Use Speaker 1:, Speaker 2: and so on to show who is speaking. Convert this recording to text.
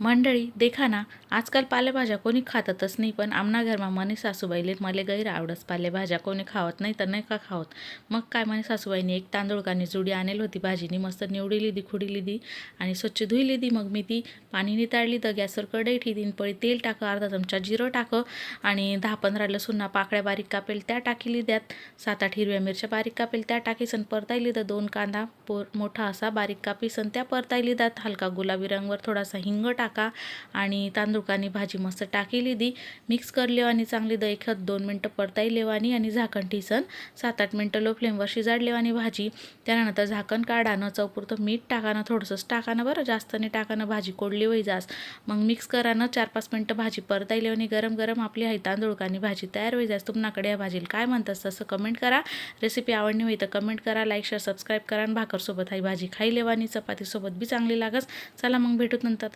Speaker 1: मंडळी देखा ना आजकाल पालेभाज्या कोणी खातच नाही पण आमना घरमा मने सासूबाईले मला गैर आवडस. पालेभाज्या कोणी खावत नाही तर नाही का खावत. मग काय म्हणे सासूबाईने एक तांदूळकानी जुडी आणेल होती भाजीनी मस्त निवडी दी खुडी दी आणि स्वच्छ धुई दी मग मी ती पाणी निताळली तर गॅसवर कढई दिन पळी तेल टाकं अर्धा चमचा जिरं टाकं आणि दहा पंधरा लसूणना पाकळ्या बारीक कापेल त्या टाकीली द्यात सात आठ हिरव्या मिरच्या बारीक कापेल त्या टाकीसन परतायली तर दोन कांदा पोर मोठा असा बारीक कापीसन त्या परतायली द्यात हलका गुलाबी रंगवर थोडासा हिंग टाक. टाका. आणि तांदुळकानी भाजी मस्त टाकीली दी मिक्स कर लेवानी चांगली द खत दोन मिनटं परताई लेवानी आणि झाकण ठिसन. सात आठ मिनटं लो फ्लेमवर शिजाड लेवानी भाजी. त्यानंतर झाकण काढानं चौपुरतं मीठ टाकानं थोडंसंच टाकानं बरं जास्त नाही टाकानं भाजी कोडली वई जास. मग मिक्स करानं चार पाच मिनटं भाजी परताई लेवानी गरम गरम आपली आहे तांदुळकानी भाजी तयार होई जास. तुम्हाकडे या भाजीला काय म्हणतात तसं कमेंट करा. रेसिपी आवडली होई तर कमेंट करा लाईक शेअर सबस्क्राईब करा आणि भाकरसोबत आई भाजी खाई लेवानी चपातीसोबत बी चांगली लागस. चला मग भेटूत नंतर.